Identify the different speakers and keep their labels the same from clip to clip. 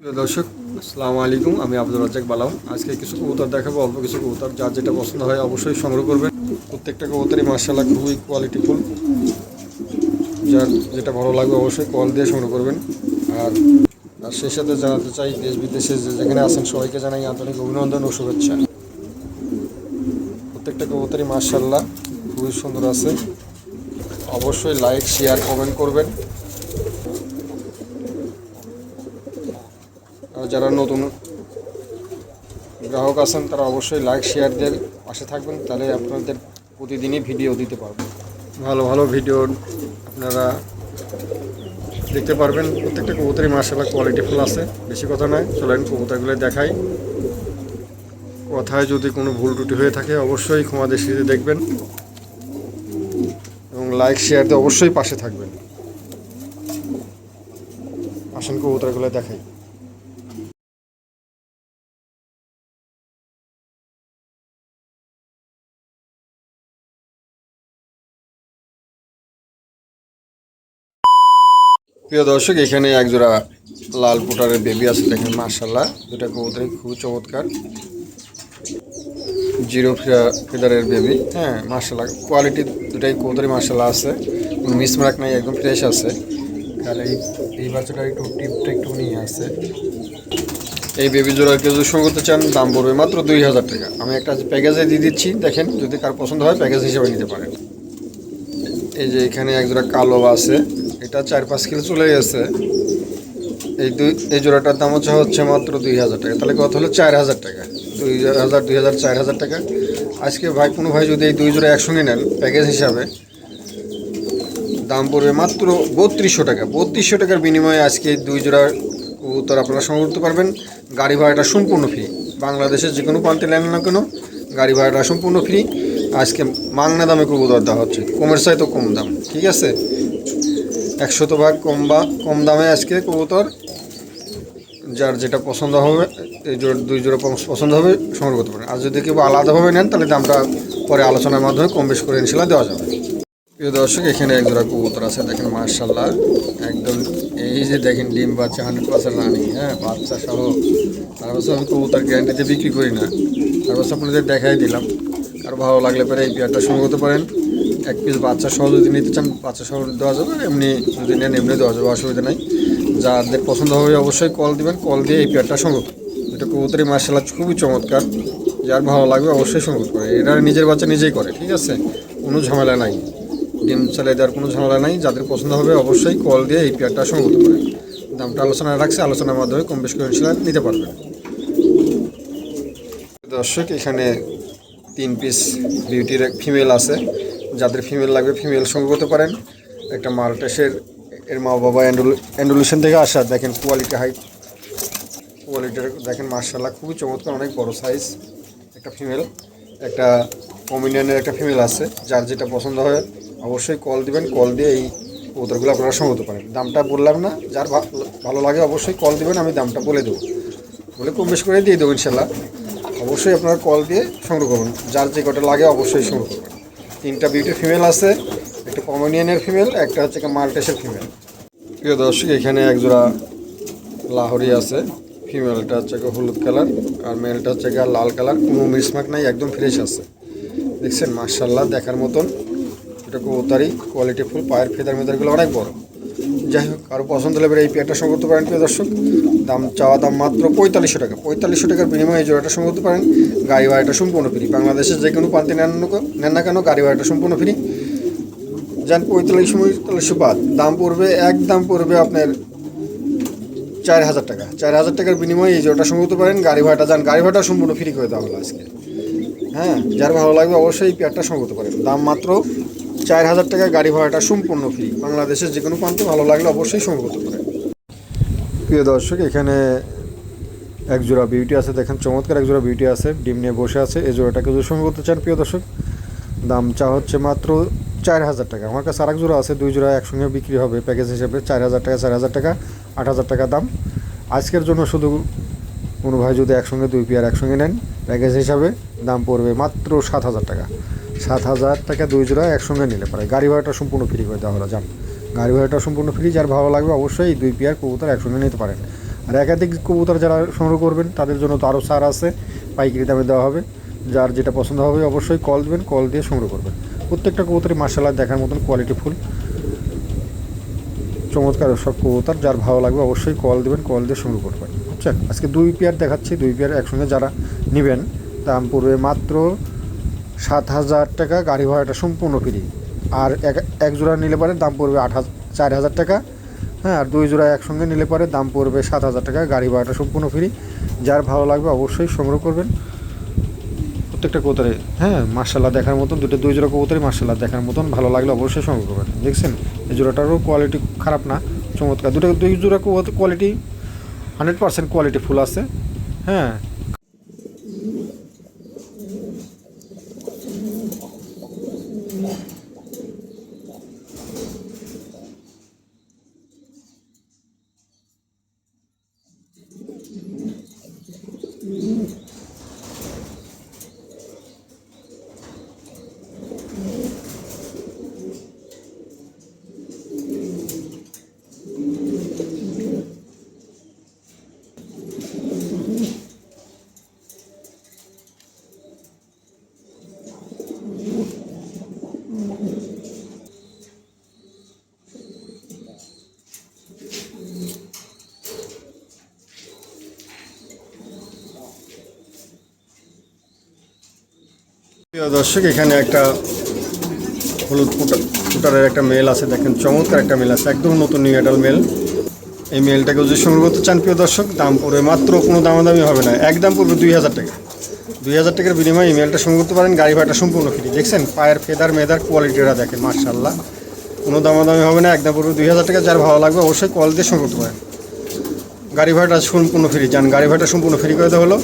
Speaker 1: দর্শক, আসসালামু আলাইকুম। আমি আব্দুল রাজ্জাক বালাম। আজকে কিছু কবুতর দেখাবো, অল্প কিছু কবুতর। যার যেটা পছন্দ হয় অবশ্যই সংগ্রহ করবেন। প্রত্যেকটা কবুতরই মার্শাল্লাহ খুবই কোয়ালিটিফুল যার যেটা ভালো লাগবে অবশ্যই কল দিয়ে সংগ্রহ করবেন। আর আর সেই সাথে জানাতে চাই, দেশ বিদেশে যে যেখানে আছেন, সবাইকে জানাই আন্তরিক অভিনন্দন ও শুভেচ্ছা। প্রত্যেকটা কবুতরই মার্শাল্লাহ খুবই সুন্দর আছে। অবশ্যই লাইক শেয়ার কমেন্ট করবেন। যারা নতুন গ্রাহক আছেন, তারা অবশ্যই লাইক শেয়ার শেয়ারদের পাশে থাকবেন, তাহলে আপনাদের প্রতিদিনই ভিডিও দিতে পারব। ভালো ভালো ভিডিও আপনারা দেখতে পারবেন। প্রত্যেকটা কবুতরই মার্শাল্লাহ কোয়ালিটিফুল আছে, বেশি কথা নয়। চলেন কবুতরগুলো দেখাই। কথায় যদি কোনো ভুল ত্রুটি হয়ে থাকে, অবশ্যই ক্ষমা দৃষ্টিতে দেখবেন এবং লাইক শেয়ার দিয়ে অবশ্যই পাশে থাকবেন। আসেন কবুতরগুলো দেখাই। প্রিয় দর্শক, এখানে একজোড়া লাল পুটারের বেবি আছে, দেখেন মার্শাল্লাহ দুটা কবুতরই খুবই চমৎকার। জিরো ফিদারের বেবি হ্যাঁ মার্শাল্লাহ কোয়ালিটি দুটাই কবুতরই মার্শাল্লাহ আছে। কোনো মিসমার্ক নাই, একদম ফ্রেশ আছে। তাহলে এই বাচ্চাটার একটু টিপটা একটু নিয়ে আছে এই বেবি জোড়া কেউ যদি করতে চান, দাম পড়বে মাত্র দুই হাজার টাকা। আমি একটা প্যাকেজে দিয়ে দিচ্ছি, দেখেন, যদি কার পছন্দ হয় প্যাকেজ হিসেবে নিতে পারেন। এই যে এখানে একজোড়া কালো আছে। এটা চার পাঁচ কিলো চলে গেছে এই দুই, এই জোড়াটার দাম হচ্ছে হচ্ছে মাত্র দুই হাজার টাকা। তাহলে কত হলো? চার হাজার টাকা। দুই হাজার দুই হাজার, চার হাজার টাকা। আজকে ভাই, কোনো ভাই যদি এই দুই জোড়া একসঙ্গে নেন প্যাকেজ হিসাবে, দাম পড়বে মাত্র বত্রিশশো টাকা। বত্রিশশো টাকার বিনিময়ে আজকে এই দুই জোড়া কবুতর আপনারা সংগ্রহ করতে পারবেন। গাড়ি ভাড়াটা সম্পূর্ণ ফ্রি বাংলাদেশের যে কোনো প্রান্তে নেন না কেন, গাড়ি ভাড়াটা সম্পূর্ণ ফ্রি আজকে মাংনা দামে কবুতর দেওয়া হচ্ছে। কমের চাই তো কম দাম। ঠিক আছে? একশত ভাগ কম বা কম দামে আজকে কবুতর। যার যেটা পছন্দ হবে, এই জোড়া দুই জোড়া পছ- পছন্দ হবে, সংগ্রহ করতে পারেন। আর যদি কেউ আলাদাভাবে নেন, তাহলে দামটা পরে আলোচনার মাধ্যমে কম বেশ করে ইনশাল্লাহ দেওয়া যাবে। প্রিয় দর্শক, এখানে এক জোড়া কবুতর আছে, দেখেন মার্শাল্লাহ একদম এই যে দেখেন ডিম বাচ্চা, হান্ড্রেড পার্সেন্ট রানি হ্যাঁ বাচ্চা সহ। তার তারপর আমি কবুতর গ্যারান্টিতে বিক্রি করি না। তার তারপর আপনাদের দেখাই দিলাম। আর ভালো লাগলে পরে এই পেয়ারটা সংগ্রহ করতে পারেন। এক পিস বাচ্চা সহ যদি নিতে চান, বাচ্চা সহ দেওয়া যাবে। এমনি যদি নেন এমনি দেওয়া যাবে, অসুবিধা নাই। যাদের পছন্দ হবে অবশ্যই কল দিবেন কল দিয়ে এই পেয়ারটা সংগ্রহ। এটা কবুতরি মার্শাল আর্ট খুবই চমৎকার। যার ভালো লাগবে অবশ্যই সংগ্রহ করে এটা নিজের বাচ্চা নিজেই করে, ঠিক আছে? কোনো ঝামেলা নাই। ডিম চালিয়ে দেওয়ার কোনো ঝামেলা নাই। যাদের পছন্দ হবে অবশ্যই কল দিয়ে এই পেয়ারটা সংগ্রহ পারেন। দামটা আলোচনা রাখছে, আলোচনার মাধ্যমে কম বেশ করে নিতে পারবেন। দর্শক, এখানে তিন পিস বিউটির এক ফিমেল আছে। যাদের ফিমেল লাগবে ফিমেল সংগ্রহ করতে পারেন। একটা মাল্টেসের, এর মা বাবা অ্যান্ডুলেশন থেকে আসা, দেখেন কোয়ালিটি হাই কোয়ালিটির দেখেন মার্শাল্লাহ খুবই চমৎকার, অনেক বড় সাইজ একটা ফিমেল একটা কমিনিয়নের একটা ফিমেল আছে, যার যেটা পছন্দ হয়, অবশ্যই কল দিবেন কল দিয়ে এই কবুতরগুলো আপনারা সংগ্রহ পারেন। দামটা বললাম না, যার ভালো লাগে অবশ্যই কল দিবেন, আমি দামটা বলে দেবো। বলে কম বেশ করে দিয়ে দেবো ইনশাল্লাহ অবশ্যই আপনারা কল দিয়ে সংগ্রহ করুন, যার যে কটা লাগে অবশ্যই সংগ্রহ করবেন তিনটা বিউটি ফিমেল আছে, একটা কমনিয়ানের ফিমেল একটা হচ্ছে মাল্টেসের ফিমেল প্রিয় দর্শক, এখানে একজোড়া লাহরি আছে। ফিমেলটা হচ্ছে হলুদ কালার আর মেলটা হচ্ছে লাল কালার কোনো মিসমাক নাই, একদম ফ্রেশ আছে। দেখছেন মার্শাল্লাহ দেখার মতন। এটা কবুতারি কোয়ালিটি ফুল পায়ের ফেদার মেদারগুলো অনেক বড়। যাই হোক, আরও পছন্দ হলে এই পেয়ারটা সংগ্রহ করতে পারেন, প্রিয় দর্শক। দাম চাওয়া দাম মাত্র পঁয়তাল্লিশশো টাকা। পঁয়তাল্লিশশো টাকার বিনিময়ে এই জোড়াটা সংগ্রহ করতে পারেন। গাড়ি ভাড়াটা সম্পূর্ণ ফ্রি বাংলাদেশের যে কোনো প্রান্তে নেন নেন না কেন গাড়ি ভাড়াটা সম্পূর্ণ ফ্রি যান পঁয়তাল্লিশশো পঁয়তাল্লিশশো বাদ। দাম পড়বে, এক দাম পড়বে আপনার চার হাজার টাকা। চার হাজার টাকার বিনিময়ে এই জোড়াটা সংগ্রহ করতে পারেন। গাড়ি ভাড়াটা যান, গাড়ি ভাড়াটা সম্পূর্ণ ফ্রি করে দেওয়া হলো আজকে। হ্যাঁ যার ভালো লাগবে অবশ্যই এই পেয়ারটা সংগ্রহ করতে পারেন। দাম মাত্র চার হাজার টাকা গাড়ি ভাড়াটা সম্পূর্ণ ফ্রি বাংলাদেশের যে কোনো প্রান্তে ভালো লাগলে অবশ্যই করতে পারেন। প্রিয় দর্শক, এখানে এক জোড়া বিউটি আছে, দেখেন চমৎকার এক জোড়া বিউটি আছে, ডিম নিয়ে বসে আছে, এই জোড়াটাকে যদি সংগ্রহ করতে চান, প্রিয় দর্শক, দাম চা হচ্ছে মাত্র চার হাজার টাকা। আমার কাছে আরেক জোড়া আছে, দুই জোড়া একসঙ্গে বিক্রি হবে প্যাকেজ হিসেবে চার হাজার টাকা, চার হাজার টাকা, আট হাজার টাকা দাম। আজকের জন্য শুধু কোনো ভাই যদি একসঙ্গে দুই পেয়ার একসঙ্গে নেন প্যাকেজ হিসাবে দাম পড়বে মাত্র সাত হাজার টাকা। সাত হাজার টাকা দুই জোড়া একসঙ্গে নিলে পারে। গাড়ি ভাড়াটা সম্পূর্ণ ফ্রি করে দেওয়া হলো যান গাড়ি ভাড়াটা সম্পূর্ণ ফ্রি যার ভালো লাগবে অবশ্যই দুই পেয়ার কবুতর একসঙ্গে নিতে পারেন। আর একাধিক কবুতর যারা সংগ্রহ করবেন, তাদের জন্য তো আরও ছাড় আছে, পাইকারি দামে দেওয়া হবে। যার যেটা পছন্দ হবে অবশ্যই কল দেবেন কল দিয়ে সংগ্রহ করবেন। প্রত্যেকটা কবুতরই মার্শাল্লাহ দেখার মতন কোয়ালিটি ফুল চমৎকার সব কবুতর, যার ভালো লাগবে অবশ্যই কল দেবেন কল দিয়ে সংগ্রহ করবেন। বুঝছেন? আজকে দুই পেয়ার দেখাচ্ছি, দুই পেয়ার একসঙ্গে যারা নেবেন, দাম পড়বে মাত্র সাত হাজার টাকা গাড়ি ভাড়াটা সম্পূর্ণ ফ্রি আর এক এক জোড়া নিলে পরে দাম পড়বে আট হাজার চার হাজার টাকা। হ্যাঁ আর দুই জোড়া একসঙ্গে নিলে পরে দাম পড়বে সাত হাজার টাকা গাড়ি ভাড়াটা সম্পূর্ণ ফ্রি যার ভালো লাগবে অবশ্যই সংগ্রহ করবেন। প্রত্যেকটা কবুতরে হ্যাঁ মার্শাল্লাহ দেখার মতন, দুটো দুই জোড়া কবুতরই মার্শাল্লাহ দেখার মতন ভালো লাগলে অবশ্যই সংগ্রহ করবেন। দেখছেন? এই জোড়াটারও কোয়ালিটি খারাপ না, চমৎকার। দুটো দুই জোড়া quality hundred percent quality full আছে। হ্যাঁ প্রিয় দর্শক, এখানে একটা হলুদ ফুটার ফুটারের একটা মেল আছে, দেখেন চমৎকার একটা মেল আছে, একদম নতুন নিউ অ্যাডাল মেল এই মেলটাকে যদি সংগ্রহ করতে চান, প্রিয় দর্শক, দাম পড়বে মাত্র, কোনো দামাদামি হবে না একদম পড়বে দুই হাজার টাকা। দুই হাজার টাকার বিনিময়ে এই মেলটা সংগ্রহ করতে পারেন, গাড়ি ভাড়াটা সম্পূর্ণ ফ্রি দেখছেন, পায়ের ফেদার, মেদার কোয়ালিটিটা দেখেন মার্শাল্লাহ কোনো দামাদামি হবে না একদম পড়বে দুই হাজার টাকা, যার ভালো লাগবে অবশ্যই কল দিয়ে সংগ্রহ করতে পারেন। গাড়ি ভাড়াটা সম্পূর্ণ ফ্রি যান, গাড়ি ভাড়াটা সম্পূর্ণ ফ্রি করে দেওয়া হলো।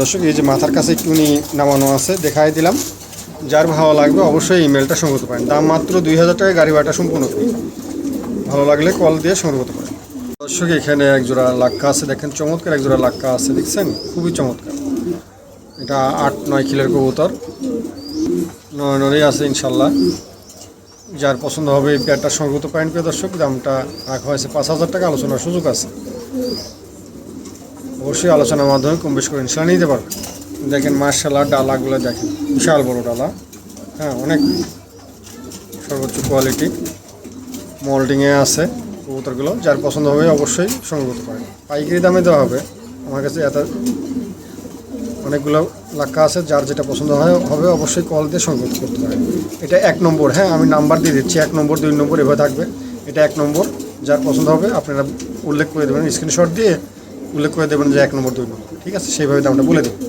Speaker 1: দর্শক, এই যে মাথার কাছে একটুনি নামানো আছে, দেখাই দিলাম। যার ভালো লাগবে অবশ্যই ইমেলটা সংগ্রহ পারেন। দাম মাত্র দুই হাজার টাকা গাড়ি ভাড়াটা সম্পূর্ণ ফ্রি ভালো লাগলে কল দিয়ে সংগ্রহ করতে পারেন। দর্শক, এখানে এক জোড়া লাক্কা আছে, দেখেন চমৎকার এক জোড়া লাক্কা আছে, দেখছেন? খুবই চমৎকার। এটা আট নয় কিলোর কবুতর। নয় নরেই আছে ইনশাল্লাহ যার পছন্দ হবে এই পেয়ারটা সংগ্রহ পারেন। প্রিয় দর্শক, দামটা রাখা হয়েছে পাঁচ হাজার টাকা, আলোচনার সুযোগ আছে। অবশ্যই আলোচনার মাধ্যমে কম বেশ করে ইনশাল্লাহ নিতে পারবেন। দেখেন মার্শাল্লাহ ডালাগুলো দেখেন, বিশাল বড় ডালা। হ্যাঁ অনেক সর্বোচ্চ কোয়ালিটি মোল্ডিংয়ে আছে কবুতরগুলো, যার পছন্দ হবে অবশ্যই সংগ্রহ করতে পারেন। পাইকারি দামে দেওয়া হবে। আমার কাছে এত অনেকগুলো লাক্কা আছে, যার যেটা পছন্দ হয়, হবে অবশ্যই কল দিয়ে সংগ্রহ করতে পারেন। এটা এক নম্বর হ্যাঁ আমি নাম্বার দিয়ে দিচ্ছি, এক নম্বর, দুই নম্বর, এভাবে থাকবে। এটা এক নম্বর, যার পছন্দ হবে, আপনারা উল্লেখ করে দেবেন, স্ক্রিনশট দিয়ে উল্লেখ করে দেবেন যে এক নম্বর, দুই নম্বর। ঠিক আছে? সেইভাবে দামটা বলে দেবেন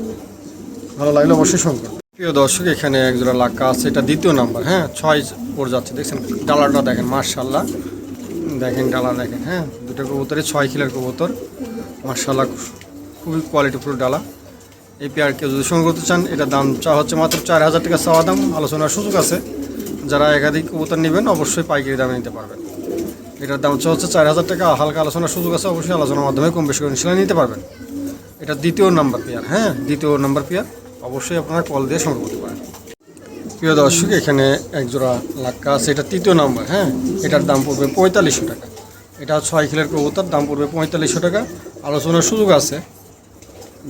Speaker 1: ভালো লাগলে অবশ্যই করবেন। প্রিয় দর্শক, এখানে একজোড়া লাক্কা আছে। এটা দ্বিতীয় নাম্বার হ্যাঁ? ছয় পড়ে যাচ্ছে, দেখছেন? ডালাটা দেখেন মার্শাল্লাহ দেখেন, ডালা দেখেন হ্যাঁ? দুটো কবুতরে ছয় কিলোর কবুতর। মার্শাল্লাহ খুবই কোয়ালিটি কোয়ালিটিফুল ডালা। এই পেয়ার কেউ যদি সঙ্গে করতে চান, এটা দাম চা হচ্ছে মাত্র চার হাজার টাকা। চাওয়া দাম, আলোচনার সুযোগ আছে। যারা একাধিক কবুতর নেবেন, অবশ্যই পাইকারি দামে নিতে পারবেন। এটার দাম হচ্ছে চার হাজার টাকা। হালকা আলোচনার সুযোগ আছে, অবশ্যই আলোচনার মাধ্যমে কম বেশি করে ইনশাল্লাহ নিতে পারবেন। এটা দ্বিতীয় নাম্বার পেয়ার হ্যাঁ দ্বিতীয় নাম্বার পেয়ার। অবশ্যই আপনারা কল দিয়ে সংগ্রহ করতে পারেন। প্রিয় দর্শক, এখানে একজোড়া লাক্কা আছে, এটা তৃতীয় নাম্বার হ্যাঁ এটার দাম পড়বে পঁয়তাল্লিশশো টাকা। এটা ছয় কিলোর কবুতর, দাম পড়বে পঁয়তাল্লিশশো টাকা। আলোচনার সুযোগ আছে।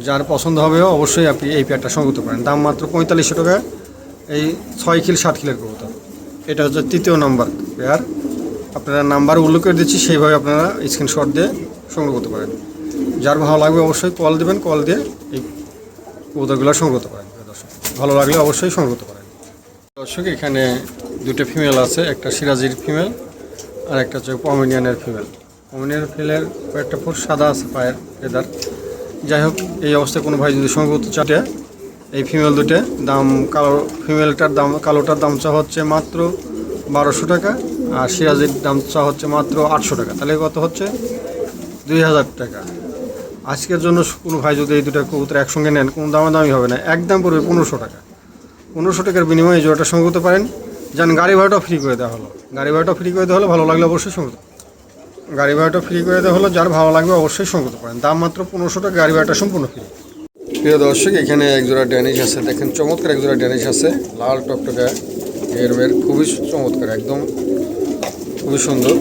Speaker 1: যার পছন্দ হবে, অবশ্যই আপনি এই পেয়ারটা সংগ্রহ করতে পারেন। দাম মাত্র পঁয়তাল্লিশশো টাকা। এই ছয় কিল ষাট কিলের কবুতর। এটা হচ্ছে তৃতীয় নাম্বার পেয়ার। আপনারা নাম্বার উল্লেখ করে দিচ্ছি, সেইভাবে আপনারা স্ক্রিনশট দিয়ে সংগ্রহ করতে পারেন। যার ভালো লাগবে অবশ্যই কল দেবেন কল দিয়ে এই কবুতরগুলো সংগ্রহ করতে পারেন। দর্শক, ভালো লাগলে অবশ্যই সংগ্রহ করতে পারেন। দর্শক, এখানে দুটো ফিমেল আছে, একটা সিরাজির ফিমেল আর একটা হচ্ছে পমিনিয়ানের ফিমেল পমিনিয়ান ফিমেলের কয়েকটা ফুট সাদা আছে পায়ের ফেদার যাই হোক, এই অবস্থায় কোনো ভাই যদি সংগ্রহ করতে চাটে এই ফিমেল দুটো দাম কালো ফিমেলটার দাম, কালোটার দাম চা হচ্ছে মাত্র বারোশো টাকা। আর সিরাজির দাম চা হচ্ছে মাত্র আটশো টাকা। তাহলে কত হচ্ছে? দুই হাজার টাকা। আজকের জন্য কোনো ভাই যদি এই দুটো কবুতর একসঙ্গে নেন, কোনো দামাদামি হবে না। একদম পড়বে পনেরোশো টাকা। পনেরোশো টাকার বিনিময়ে জোড়াটা সংগ্রহ করতে পারেন। যান, গাড়ি ভাড়াটা ফ্রি করে দেওয়া হলো। গাড়ি ভাড়াটা ফ্রি করে দেওয়া হলো ভালো লাগলে অবশ্যই সংগ্রহ গাড়ি ভাড়াটা ফ্রি করে দেওয়া হলো যার ভালো লাগবে অবশ্যই সংগ্রহ করতে পারেন। দাম মাত্র পনেরোশো টাকা, গাড়ি ভাড়াটা সম্পূর্ণ ফ্রি প্রিয় দর্শক, এখানে একজোড়া ড্যানিশ আছে। দেখেন, চমৎকার একজোড়া ড্যানিশ আছে। লাল টকটকা এর বের খুবই চমৎকার, একদম খুবই সুন্দর।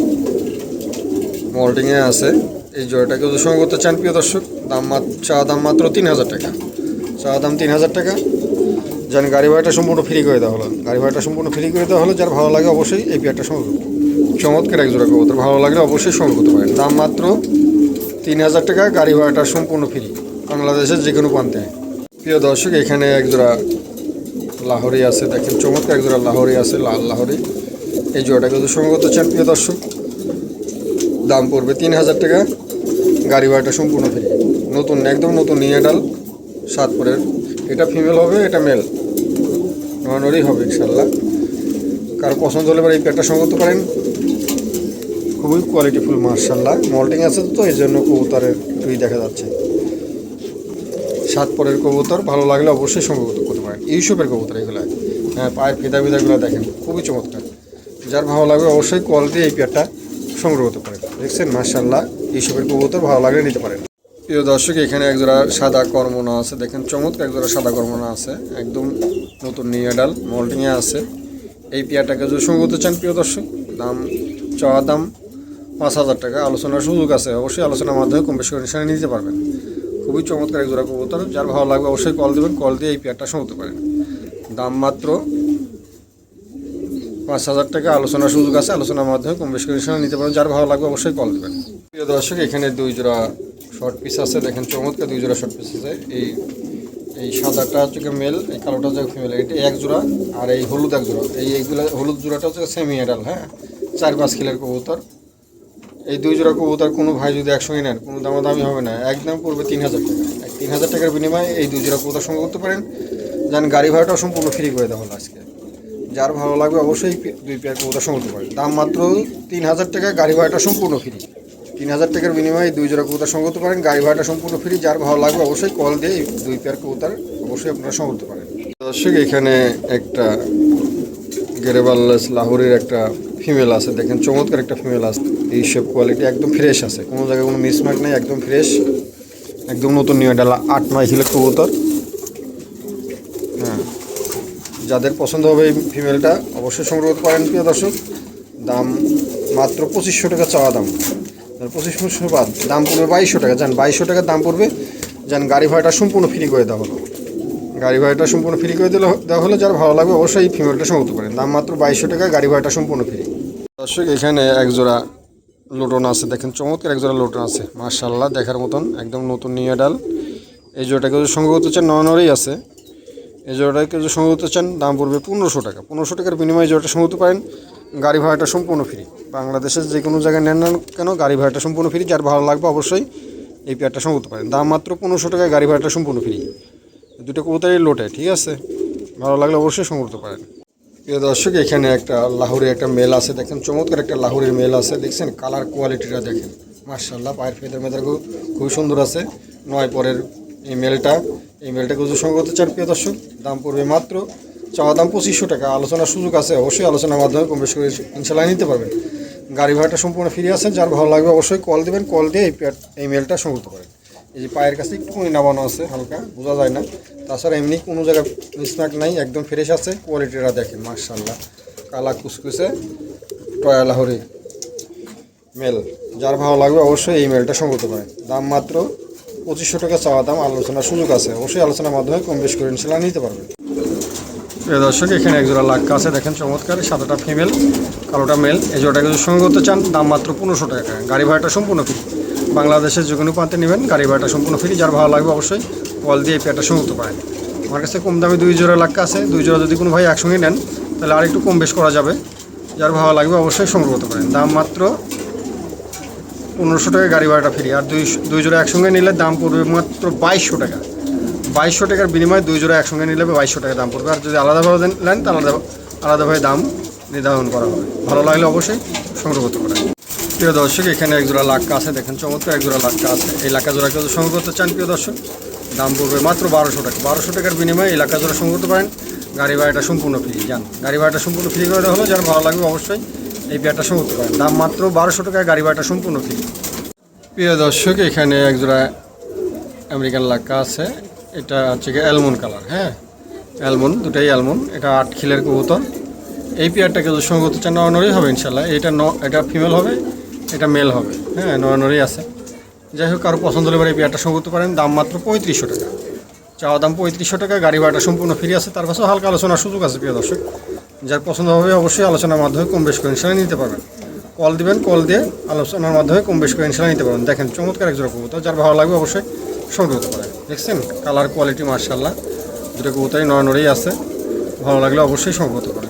Speaker 1: মল্টিংয়ে আছে। এই জোড়াটাকে যদি করতে চান প্রিয় দর্শক, দাম চা দাম মাত্র তিন হাজার টাকা। চা দাম তিন হাজার টাকা। যেন, গাড়ি ভাড়াটা সম্পূর্ণ ফ্রি করে দেওয়া হলো। গাড়ি ভাড়াটা সম্পূর্ণ ফ্রি করে দেওয়া হলো। যার ভালো লাগে অবশ্যই এই পেয়ারটা সঙ্গে চমৎকার এক জোড়া কবুতর। ভালো লাগলে অবশ্যই সঙ্গে করতে পারেন। দাম মাত্র তিন হাজার টাকা। গাড়ি ভাড়াটা সম্পূর্ণ ফ্রি বাংলাদেশের যে কোনো প্রান্তে। প্রিয় দর্শক, এখানে এক জোড়া লাহোরি আছে। দেখেন, চমৎকার এক জোড়া লাহোরি আছে, লাল লাহোরি। এই জোড়াটাকে কিন্তু সঙ্গে করতে চান প্রিয় দর্শক। দাম পড়বে তিন হাজার টাকা। গাড়ি ভাড়াটা সম্পূর্ণ ফ্রি নতুন, একদম নতুন নিয়ে ডাল সাত পরের এটা ফিমেল হবে, এটা মেল নরনরই হবে ইনশাল্লাহ কারও পছন্দ হলে এবার এই প্যাটটা সঙ্গে করতে পারেন খুবই কোয়ালিটিফুল মার্শাল্লাহ মল্টিং আছে তো, এই জন্য কবুতরের টুই দেখা যাচ্ছে। সাত পরের কবুতর, ভালো লাগলে অবশ্যই সঙ্গে করতে পারেন। ইউসুফের কবুতর এগুলো। হ্যাঁ পায়ের ফিদা ফিদাগুলো দেখেন, খুবই চমৎকার। যার ভালো লাগবে অবশ্যই কল দিয়ে এই পেয়ারটা সংগ্রহ করতে পারেন। দেখছেন মার্শাল্লাহ ইউসুফের কবুতর ভালো লাগলে নিতে পারেন। প্রিয় দর্শক, এখানে একজোড়া সাদা কর্মনা আছে। দেখেন, চমৎকার একজোড়া সাদা কর্মনা আছে। একদম নতুন নিয়ে ডাল মল্টিংয়ে আছে। এই পেয়ারটাকে যদি সংগ্রহ করতে চান, প্রিয় দর্শক, দাম চাওয়া দাম পাঁচ হাজার টাকা। আলোচনার সুযোগ আছে, অবশ্যই আলোচনার মাধ্যমে কম বেশি করে নিতে পারবেন। খুবই চমৎকার এক জোড়া কবুতর। যার ভালো লাগবে অবশ্যই কল দেবেন কল দিয়ে এই পেয়ারটা সঙ্গতে পারেন। দাম মাত্র পাঁচ হাজার টাকা আলোচনার সুযোগ আছে, আলোচনার মাধ্যমে কম বেশি করে নিতে পারেন। যার ভালো লাগবে অবশ্যই কল দেবেন। প্রিয় দর্শক, এখানে দুই জোড়া শর্ট পিস আছে। দেখেন চমৎকার দুই জোড়া শর্ট পিস আছে। এই এই সাদাটা হচ্ছে মেল এই কালোটা হচ্ছে ফিমেল এটা এক জোড়া আর এই হলুদ এক জোড়া। এই, এইগুলো হলুদ জোড়াটা হচ্ছে সেমি এডাল হ্যাঁ? চার পাঁচ কিলোর কবুতর। এই দুই জোড়া কবুতর কোনো ভাই যদি একসঙ্গে নেন, কোনো দামাদামি হবে না। একদম পড়বে তিন হাজার টাকা। তিন হাজার টাকার বিনিময়ে এই দুই জোড়া কবুতর সঙ্গে করতে পারেন। যেন, গাড়ি ভাড়াটাও সম্পূর্ণ ফ্রি করে দেওয়া হলো আজকে। যার ভালো লাগবে অবশ্যই দুই পেয়ার কবুতর করতে পারেন দাম মাত্র তিন হাজার টাকা, গাড়ি ভাড়াটা সম্পূর্ণ ফ্রি তিন হাজার টাকার বিনিময়ে দুই জোড়া কবুতর সঙ্গে করতে পারেন, গাড়ি ভাড়াটা সম্পূর্ণ ফ্রি যার ভালো লাগবে অবশ্যই কল দিয়ে দুই পেয়ার কবুতর অবশ্যই আপনারা সঙ্গে করতে পারেন। দর্শক, এখানে একটা গেরেবাল্লাস লাহোরের একটা ফিমেল আছে। দেখেন, চমৎকার একটা ফিমেল আছে। এই সব কোয়ালিটি একদম ফ্রেশ আছে। কোনো জায়গায় কোনো মিসমার্ক নেই, একদম ফ্রেশ একদম নতুন নিয়ে ডালা আট, নয় হিলের কবুতর। যাদের পছন্দ হবে এই ফিমেলটা অবশ্যই সংগ্রহ করতে পারেন, প্রিয় দর্শক। দাম মাত্র পঁচিশশো টাকা চাওয়া দাম। পঁচিশশো বাদ, দাম পড়বে বাইশশো টাকা। যান, বাইশশো টাকার দাম পড়বে। যান, গাড়ি ভাড়াটা সম্পূর্ণ ফ্রি করে দেওয়া হলো। গাড়ি ভাড়াটা সম্পূর্ণ ফ্রি করে দিলে, দেওয়া হলে। যার ভালো লাগবে অবশ্যই এই ফিমেলটা সংগ্রহ করেন দাম মাত্র বাইশশো টাকা, গাড়ি ভাড়াটা সম্পূর্ণ ফ্রি দর্শক, এখানে এক জোড়া লোটন আছে। দেখেন, চমৎকার এক জোড়া লোটন আছে। মার্শাল্লাহ দেখার মতন। একদম নতুন নিয়ে ডাল। এই জোড়াটাকে সংগ্রহ করতে চান নয়নরেই আছে। এই জোড়াটাকে যদি সংগ্রহ করতে চান, দাম পড়বে পনেরোশো টাকা। পনেরোশো টাকার বিনিময়ে জোড়াটা সংগ্রহ করতে পারেন। গাড়ি ভাড়াটা সম্পূর্ণ ফ্রি বাংলাদেশের যে কোনো জায়গায় নেন না কেন, গাড়ি ভাড়াটা সম্পূর্ণ ফ্রি যার ভালো লাগবে অবশ্যই এই পেয়ারটা সংগ্রহ করতে পারেন। দাম মাত্র পনেরোশো টাকায় গাড়ি ভাড়াটা সম্পূর্ণ ফ্রি দুটো কবুতরই লোটে ঠিক আছে? ভালো লাগলে অবশ্যই সংগ্রহ করতে পারেন। প্রিয় দর্শক, এখানে একটা লাহোরের একটা মেল আছে। দেখেন, চমৎকার একটা লাহোরের মেল আছে। দেখছেন কালার কোয়ালিটিটা দেখেন। মার্শাল্লাহ পায়ের ফেদার মেদার খুবই সুন্দর আছে। নয় পরের এই মেলটা। এই মেলটাকে যদি সংগ্রহ করতে চান, প্রিয় দর্শক। দাম পড়বে মাত্র, চাওয়া দাম পঁচিশশো টাকা। আলোচনার সুযোগ আছে, অবশ্যই আলোচনার মাধ্যমে কম বেশি করে ইনশাল্লাহ নিতে পারবেন। গাড়ি ভাড়াটা সম্পূর্ণ ফ্রি আছে যার ভালো লাগবে অবশ্যই কল দেবেন কল দিয়ে এই এই মেলটা সংগ্রহ করতে পারেন এই যে পায়ের কাছে একটু নামানো আছে, হালকা, বোঝা যায় না। তাছাড়া এমনি কোনো জায়গায় মিসমার্ক নাই, একদম ফ্রেশ আছে কোয়ালিটিটা দেখেন মার্শাল্লাহ কালা কুসকুসে টয়া লাহরি মেল যার ভালো লাগবে অবশ্যই এই মেলটা সংগ্রহ করতে পারেন দাম মাত্র পঁচিশশো টাকা চাওয়া দাম আলোচনার সুযোগ আছে। অবশ্যই আলোচনার মাধ্যমে কম বেশ করে ইনশাল্লাহ নিতে পারবেন। প্রিয় দর্শক, এখানে একজোড়া লাক্কা আছে। দেখেন চমৎকার, সাদাটা ফিমেল কালোটা মেল এই জোড়াটাকে যদি সঙ্গে করতে চান, দাম মাত্র পনেরোশো টাকা গাড়ি ভাড়াটা সম্পূর্ণ ফ্রি বাংলাদেশের যে কোনো প্রান্তে নেবেন, গাড়ি ভাড়াটা সম্পূর্ণ ফ্রি যার ভালো লাগবে অবশ্যই কল দিয়ে পেয়ারটা সঙ্গে করতে পারেন। আমার কাছে কম দামে দুই জোড়া লাক্কা আছে। দুই জোড়া যদি কোনো ভাই একসঙ্গে নেন, তাহলে আর একটু কম বেশ করা যাবে। যার ভালো লাগবে অবশ্যই সংগ্রহ করতে পারেন। দাম মাত্র পনেরোশো টাকা গাড়ি ভাড়াটা ফ্রি। আর দুই দুই জোড়া একসঙ্গে নিলে দাম পড়বে মাত্র বাইশশো টাকা। বাইশশো টাকার বিনিময়ে দুই জোড়া একসঙ্গে নিলে বাইশশো টাকা দাম পড়বে। আর যদি আলাদাভাবে নেন, তাহলে আলাদা আলাদাভাবে দাম নির্ধারণ করা হবে। ভালো লাগলে অবশ্যই সংগ্রহ করতে পারেন। প্রিয় দর্শক, এখানে এক জোড়া লাক্কা আছে। দেখেন চমৎকার এক জোড়া লাক্কা আছে। এই লাক্কা জোড়া কেউ সংগ্রহ করতে চান, প্রিয় দর্শক, দাম পড়বে মাত্র বারোশো টাকা। বারোশো টাকার বিনিময়ে এই লাক্কা জোড়া সংগ্রহ করতে পারেন। গাড়ি ভাড়াটা সম্পূর্ণ ফ্রি যান। গাড়ি ভাড়াটা সম্পূর্ণ ফ্রি করে দেওয়া হলো। যার ভালো লাগবে অবশ্যই এই পেয়ারটা সংগ্রহ করতে পারেন দাম মাত্র বারোশো টাকায় গাড়ি ভাড়াটা সম্পূর্ণ ফ্রি প্রিয় দর্শক, এখানে এক জোড়া আমেরিকান লাক্কা আছে। এটা হচ্ছে কি অ্যালমন কালার হ্যাঁ? অ্যালমন দুটাই অ্যালমন এটা আট খিলের কবুতর। এই পেয়ারটাকে যদি সঙ্গে করতে চান নরনরই হবে ইনশাল্লাহ এটা ন, এটা ফিমেল হবে, এটা মেল হবে হ্যাঁ? নরনরই আছে। যাই হোক, কারও পছন্দ হলে এই পেয়ারটা করতে পারেন দাম মাত্র পঁয়ত্রিশশো টাকা। চাওয়া দাম পঁয়ত্রিশশো টাকা, গাড়ি ভাড়াটা সম্পূর্ণ ফ্রি আছে। তার পাশেও হালকা আলোচনার সুযোগ আছে, প্রিয় দর্শক। যার পছন্দ হবে অবশ্যই আলোচনার মাধ্যমে কম বেশ করে ইনশাল্লাহ নিতে পারবেন। কল দিবেন, কল দিয়ে আলোচনার মাধ্যমে কম বেশ করে ইনশাল্লাহ নিতে পারবেন। দেখেন, চমৎকার একজোড়া কবুতর, যার ভালো লাগবে অবশ্যই সংগ্রহ করতে পারেন। দেখছেন, কালার, কোয়ালিটি মার্শাল্লাহ দুটো কবুতরই নড়েই আছে। ভালো লাগলে অবশ্যই সংগ্রহ করতে পারেন।